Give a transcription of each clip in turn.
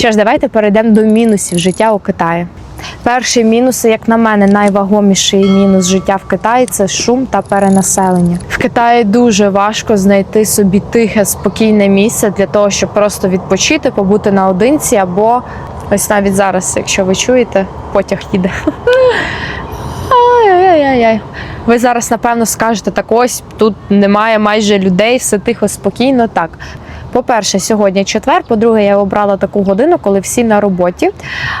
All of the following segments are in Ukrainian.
Що ж, давайте перейдемо до мінусів життя у Китаї. Перший мінус, як на мене, найвагоміший мінус життя в Китаї це шум та перенаселення. В Китаї дуже важко знайти собі тихе, спокійне місце для того, щоб просто відпочити, побути наодинці, або ось навіть зараз, якщо ви чуєте, потяг їде. Ай-яй-яй. Ви зараз, напевно, скажете, так ось тут немає майже людей, все тихо, спокійно. Так. По-перше, сьогодні четвер. По-друге, я обрала таку годину, коли всі на роботі.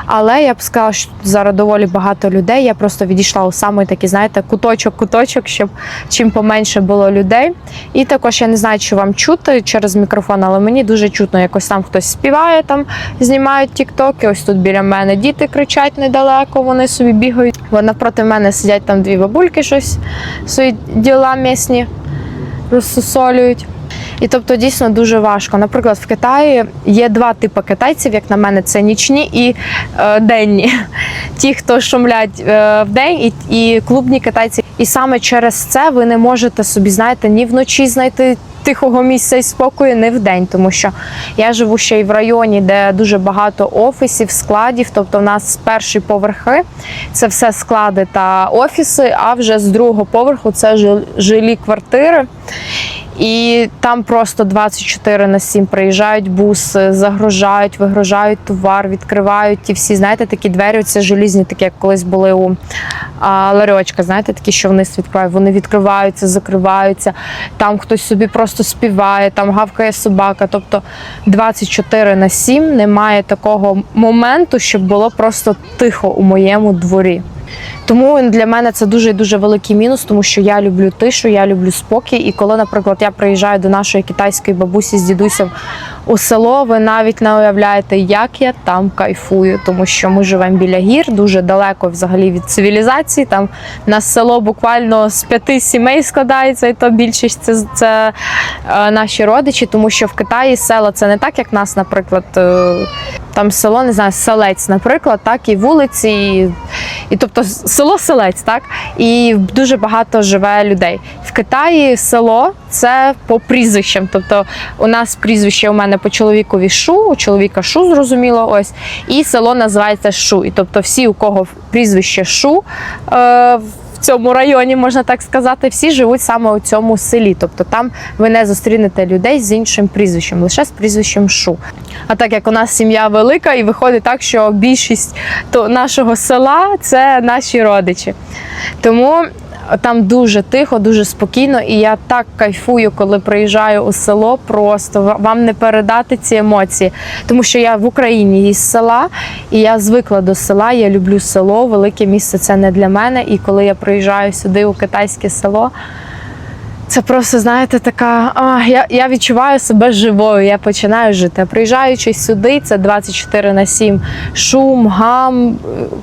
Але я б сказала, що зараз доволі багато людей. Я просто відійшла у самий такий, знаєте, куточок-куточок, щоб чим поменше було людей. І також я не знаю, чи вам чути через мікрофон, але мені дуже чутно, якось там хтось співає, там знімають тіктоки. Ось тут біля мене діти кричать недалеко, вони собі бігають. Бо навпроти мене сидять там дві бабульки, щось свої діла місні розсусолюють. І тобто дійсно дуже важко. Наприклад, в Китаї є два типи китайців, як на мене, це нічні і е, денні. Ті, хто шумлять е, вдень, і, і клубні китайці. І саме через це ви не можете собі, знаєте, ні вночі знайти тихого місця і спокою, ні вдень. Тому що я живу ще й в районі, де дуже багато офісів, складів. Тобто, в нас перші поверхи це все склади та офіси, а вже з другого поверху це жилі квартири. І там просто 24 на 7 приїжджають буси, загружають, вигружають товар, відкривають ті всі, знаєте, такі двері, це желізні, такі як колись були у а, ларьочка, знаєте, такі, що вниз відкривають. Вони відкриваються, закриваються. Там хтось собі просто співає, там гавкає собака. Тобто 24 на 7 немає такого моменту, щоб було просто тихо у моєму дворі. Тому для мене це дуже дуже великий мінус, тому що я люблю тишу, я люблю спокій. І коли, наприклад, я приїжджаю до нашої китайської бабусі з дідусем у село, ви навіть не уявляєте, як я там кайфую, тому що ми живемо біля гір, дуже далеко взагалі від цивілізації. Там на село буквально з п'яти сімей складається, і то більшість це, це е, наші родичі, тому що в Китаї села це не так, як нас, наприклад. е, там село, не знаю, селець, наприклад, так, і вулиці, і, і тобто село селець, так, і дуже багато живе людей. В Китаї село це по прізвищам. Тобто у нас прізвище у мене по чоловікові Шу, у чоловіка Шу, зрозуміло, ось, і село називається Шу. І тобто всі, у кого прізвище Шу. Е, цьому районі, можна так сказати, всі живуть саме у цьому селі. Тобто там ви не зустрінете людей з іншим прізвищем, лише з прізвищем Шу. А так як у нас сім'я велика, і виходить так, що більшість нашого села це наші родичі. Тому там дуже тихо, дуже спокійно, і я так кайфую, коли приїжджаю у село. Просто вам не передати ці емоції, тому що я в Україні із села, і я звикла до села. Я люблю село, велике місце це не для мене. І коли я приїжджаю сюди у китайське село. Це просто, знаєте, така. А, я, я відчуваю себе живою, я починаю жити. Приїжджаючи сюди, це 24 на 7. Шум, гам, е,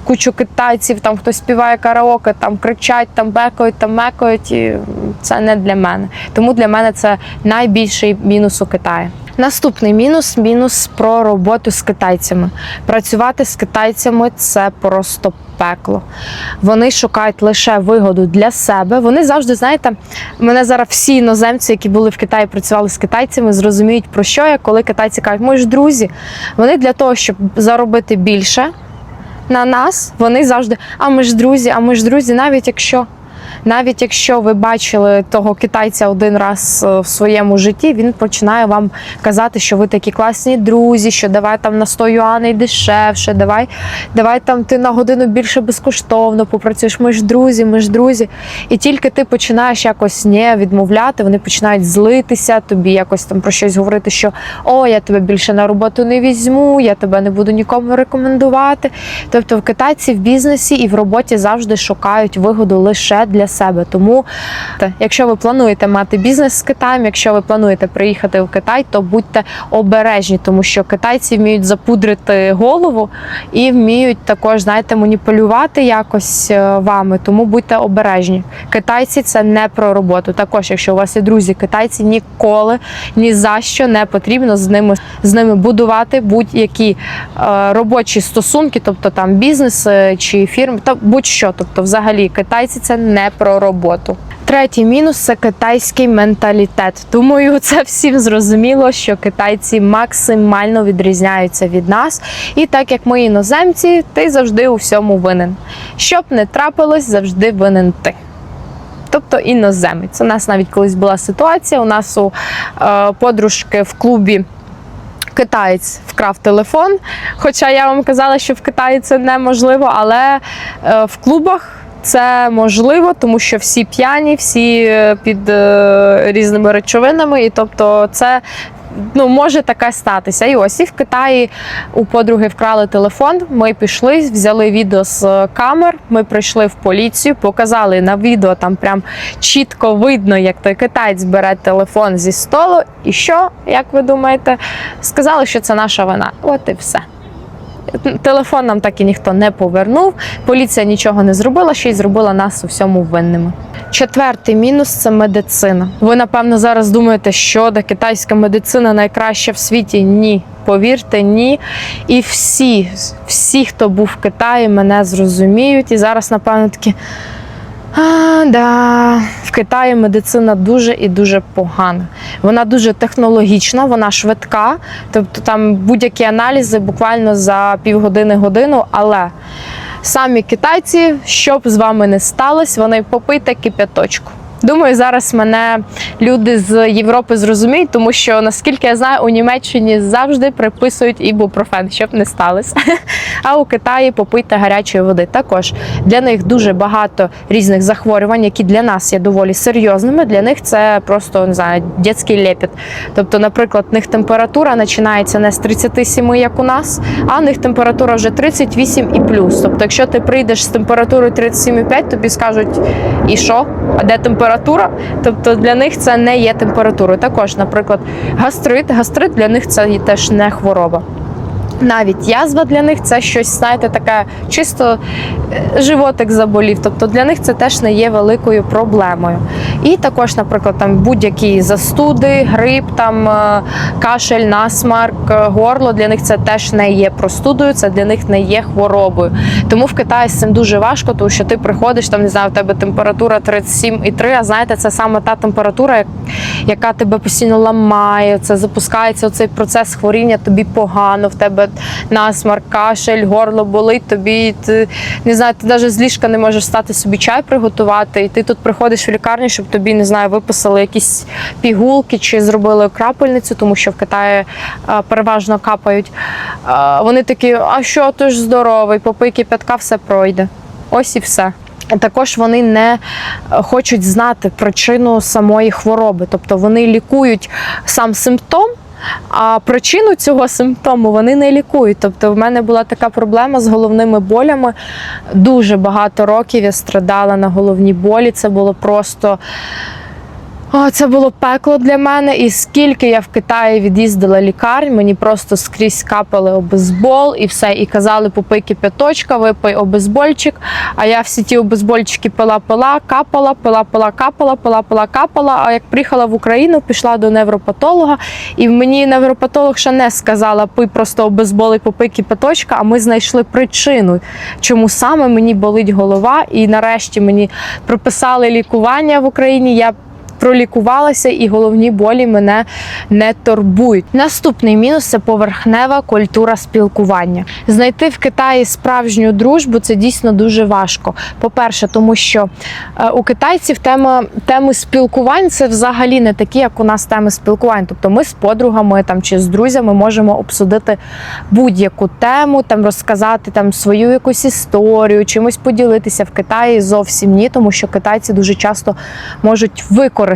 кучу китайців, там хтось співає караоке, там кричать, там бекають, там мекають. І це не для мене. Тому для мене це найбільший мінус у Китаї. Наступний мінус мінус про роботу з китайцями. Працювати з китайцями це просто пекло. Вони шукають лише вигоду для себе. Вони завжди, знаєте, мене зараз всі іноземці, які були в Китаї, працювали з китайцями, зрозуміють про що я, коли китайці кажуть, ми ж друзі. Вони для того, щоб заробити більше на нас, вони завжди, а ми ж друзі, а ми ж друзі, навіть якщо. Навіть якщо ви бачили того китайця один раз е, в своєму житті, він починає вам казати, що ви такі класні друзі, що давай там на 100 юаней дешевше, давай, давай там ти на годину більше безкоштовно попрацюєш. Ми ж друзі, ми ж друзі. І тільки ти починаєш якось не відмовляти, вони починають злитися, тобі якось там про щось говорити, що о, я тебе більше на роботу не візьму, я тебе не буду нікому рекомендувати. Тобто в китайці в бізнесі і в роботі завжди шукають вигоду лише для себе. Тому, якщо ви плануєте мати бізнес з Китаєм, якщо ви плануєте приїхати в Китай, то будьте обережні, тому що китайці вміють запудрити голову і вміють також, знаєте, маніпулювати якось е, вами. Тому будьте обережні. Китайці це не про роботу. Також, якщо у вас є друзі, китайці ніколи ні за що не потрібно з ними з ними будувати будь-які е, робочі стосунки, тобто там бізнес е, чи фірми, та будь-що. Тобто, взагалі, китайці це не про роботу. Третій мінус це китайський менталітет. Думаю, це всім зрозуміло, що китайці максимально відрізняються від нас. І так як ми іноземці, ти завжди у всьому винен. Щоб не трапилось, завжди винен ти. Тобто іноземець. У нас навіть колись була ситуація. У нас у е, подружки в клубі китаєць вкрав телефон. Хоча я вам казала, що в Китаї це неможливо, але е, в клубах. Це можливо, тому що всі п'яні, всі е, під е, різними речовинами, і тобто це ну, може таке статися. І ось і в Китаї у подруги вкрали телефон. Ми пішли, взяли відео з камер. Ми прийшли в поліцію, показали на відео. Там прям чітко видно, як той китаєць бере телефон зі столу. І що, як ви думаєте, сказали, що це наша вина. От і все. Телефон нам так і ніхто не повернув. Поліція нічого не зробила, ще й зробила нас у всьому винними. Четвертий мінус це медицина. Ви напевно зараз думаєте, що да, китайська медицина найкраща в світі? Ні. Повірте, ні. І всі, всі, хто був в Китаї, мене зрозуміють. І зараз, напевно, такі. А, да. В Китаї медицина дуже і дуже погана. Вона дуже технологічна, вона швидка. Тобто там будь-які аналізи буквально за півгодини годину. Але самі китайці, що б з вами не сталося, вони попийте кип'яточку. Думаю, зараз мене люди з Європи зрозуміють, тому що наскільки я знаю, у Німеччині завжди приписують ібупрофен, щоб не сталося. А у Китаї попийте гарячої води. Також для них дуже багато різних захворювань, які для нас є доволі серйозними. Для них це просто не знаю, дитячий лепіт. Тобто, наприклад, в них температура починається не з 37, як у нас, а в них температура вже 38 і плюс. Тобто, якщо ти прийдеш з температурою 37,5, тобі скажуть, і що? А де температура? Тобто для них це не є температурою. Також, наприклад, гастрит. Гастрит для них це теж не хвороба. Навіть язва для них це щось, знаєте, таке чисто е, животик заболів. Тобто для них це теж не є великою проблемою. І також, наприклад, там будь-які застуди, грип, там е, кашель, насмарк, е, горло для них це теж не є простудою, це для них не є хворобою. Тому в Китаї з цим дуже важко, тому що ти приходиш, там не знаю, в тебе температура 37,3, а знаєте, це саме та температура, яка тебе постійно ламає. Це запускається цей процес хворіння, тобі погано, в тебе насмарк, кашель, горло болить, тобі ти не знаю, ти навіть з ліжка не можеш стати собі чай приготувати, і ти тут приходиш в лікарню, щоб тобі не знаю, виписали якісь пігулки чи зробили крапельницю, тому що в Китаї а, переважно капають. А, Вони такі, а що ти ж здоровий, попий кипятка, все пройде. Ось і все. Також вони не е, хочуть знати причину самої хвороби, тобто вони лікують сам симптом. А причину цього симптому вони не лікують. Тобто, в мене була така проблема з головними болями. Дуже багато років я страдала на головні болі. Це було просто. О, це було пекло для мене. І скільки я в Китаї від'їздила лікарень, мені просто скрізь капали обезбол і все. І казали, попий кипяточка, випий обезбольчик. А я всі ті обезбольчики пила, пила, капала, пила, пила, капала, пила, пила, капала. А як приїхала в Україну, пішла до невропатолога, і мені невропатолог ще не сказала, пий просто обезбол і попий кипяточка. А ми знайшли причину, чому саме мені болить голова. І нарешті мені прописали лікування в Україні. Я пролікувалася, і головні болі мене не турбують. Наступний мінус це поверхнева культура спілкування. Знайти в Китаї справжню дружбу це дійсно дуже важко. По-перше, тому що е, у китайців тема теми спілкувань це взагалі не такі, як у нас теми спілкувань. Тобто ми з подругами там чи з друзями можемо обсудити будь-яку тему, там розказати там свою якусь історію, чимось поділитися в Китаї зовсім ні, тому що китайці дуже часто можуть використати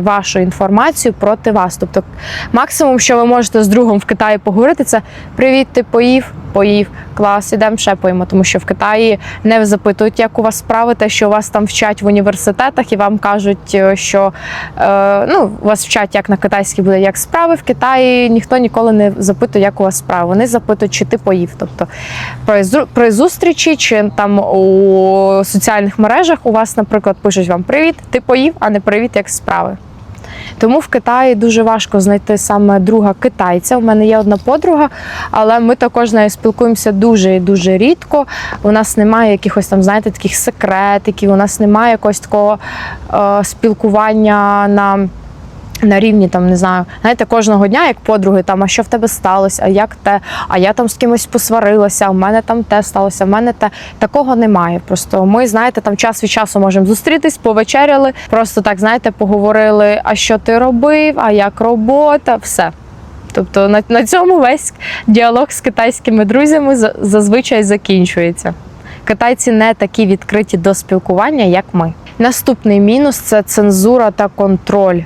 вашу інформацію проти вас. Тобто, максимум, що ви можете з другом в Китаї поговорити, це привіт, ти поїв, поїв, клас, ідемо ще поїмо. Тому що в Китаї не запитують, як у вас справи, те, що вас там вчать в університетах, і вам кажуть, е, що е, ну, вас вчать як на китайській буде, як справи. В Китаї ніхто ніколи не запитує, як у вас справи. Вони запитують, чи ти поїв. Тобто при зустрічі чи там у соціальних мережах у вас, наприклад, пишуть вам привіт, ти поїв, а не привіт, як справи. Тому в Китаї дуже важко знайти саме друга китайця. У мене є одна подруга, але ми також з нею спілкуємося дуже і дуже рідко. У нас немає якихось там, знаєте, таких секретиків, у нас немає якогось такого е, спілкування на. На рівні там не знаю, знаєте, кожного дня, як подруги, там а що в тебе сталося, а як те, а я там з кимось посварилася, в мене там те сталося, в мене те такого немає. Просто ми, знаєте, там час від часу можемо зустрітись, повечеряли, просто так знаєте, поговорили, а що ти робив, а як робота, все. Тобто на, на цьому весь діалог з китайськими друзями зазвичай закінчується. Китайці не такі відкриті до спілкування, як ми. Наступний мінус це цензура та контроль.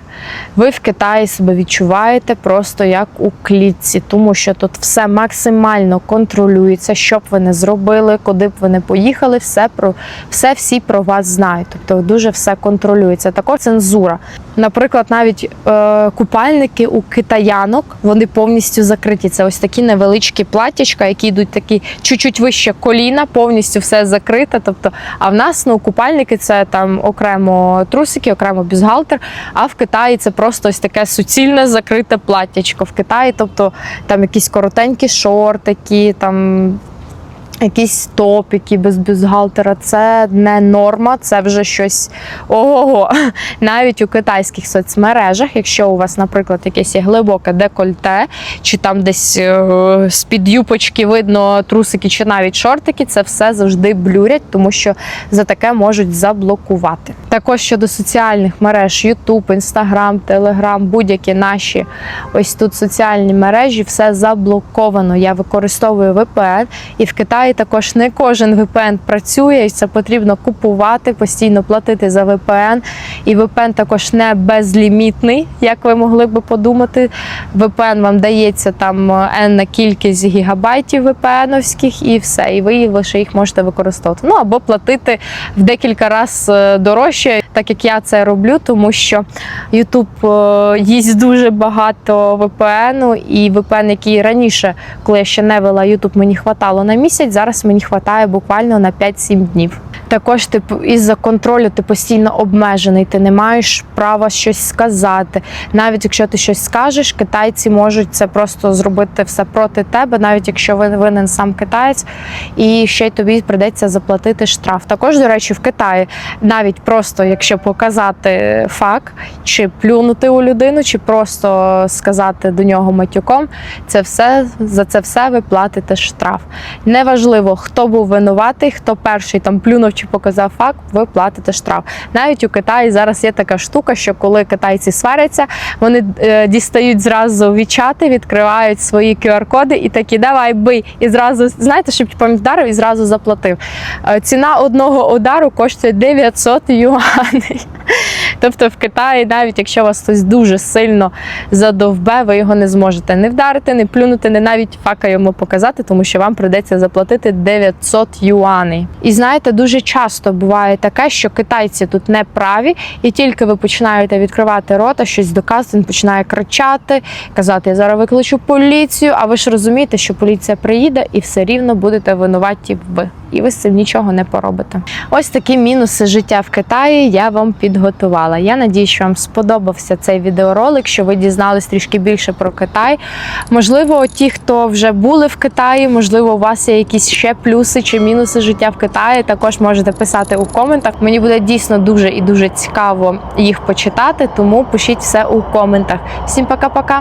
Ви в Китаї себе відчуваєте просто як у клітці, тому що тут все максимально контролюється, що б ви не зробили, куди б ви не поїхали, все про все всі про вас знають. Тобто дуже все контролюється. Також цензура. Наприклад, навіть е, купальники у китаянок вони повністю закриті. Це ось такі невеличкі платтячка, які йдуть такі чуть-чуть вище коліна, повністю все закрите. Тобто, а в нас ну купальники це там окремо трусики, окремо бюстгальтер. А в Китаї це просто ось таке суцільне закрите платтячко. В Китаї, тобто там якісь коротенькі шортики, там якісь топіки без бюстгальтера. Це не норма, це вже щось ого. Навіть у китайських соцмережах, якщо у вас, наприклад, якесь є глибоке декольте, чи там десь е, з-під юпочки видно трусики, чи навіть шортики, це все завжди блюрять, тому що за таке можуть заблокувати. Також щодо соціальних мереж: YouTube, Instagram, Telegram, будь-які наші ось тут соціальні мережі, все заблоковано. Я використовую VPN, і в Китаї також не кожен VPN працює, і це потрібно купувати, постійно платити за VPN. І VPN також не безлімітний, як ви могли би подумати. VPN вам дається там енна кількість гігабайтів VPN-овських і все, і ви лише їх можете використовувати. Ну або платити в декілька разів дорожче, так як я це роблю, тому що YouTube е, їсть дуже багато VPN, і VPN, який раніше, коли я ще не вела YouTube, мені хватало на місяць. Зараз мені хватає буквально на 5-7 днів. Також ти із-за контролю ти постійно обмежений, ти не маєш права щось сказати. Навіть якщо ти щось скажеш, китайці можуть це просто зробити все проти тебе, навіть якщо ви винен сам китаєць, і ще й тобі прийдеться заплатити штраф. Також, до речі, в Китаї навіть просто якщо показати факт, чи плюнути у людину, чи просто сказати до нього матюком, це все за це все ви платите штраф. Неважливо, хто був винуватий, хто перший там плюнув чи показав факт, ви платите штраф. Навіть у Китаї зараз є така штука, що коли китайці сваряться, вони е, дістають зразу вічати, відкривають свої QR-коди і такі давай бий. І зразу знаєте, щоб типу, вдарив і зразу заплатив. Е, ціна одного удару коштує 900 юаней. Тобто в Китаї, навіть якщо вас хтось дуже сильно задовбе, ви його не зможете не вдарити, не плюнути, не навіть фака йому показати, тому що вам прийдеться заплатити 900 юаней. І знаєте, дуже часто буває таке, що китайці тут не праві, і тільки ви починаєте відкривати рота, щось доказувати, він починає кричати, казати: Я зараз викличу поліцію. А ви ж розумієте, що поліція приїде і все рівно будете винуваті ви. І ви з цим нічого не поробите. Ось такі мінуси життя в Китаї я вам підготувала. Я надію, що вам сподобався цей відеоролик, що ви дізнались трішки більше про Китай. Можливо, ті, хто вже були в Китаї, можливо, у вас є якісь ще плюси чи мінуси життя в Китаї. Також можете писати у коментах. Мені буде дійсно дуже і дуже цікаво їх почитати, тому пишіть все у коментах. Всім пока-пока!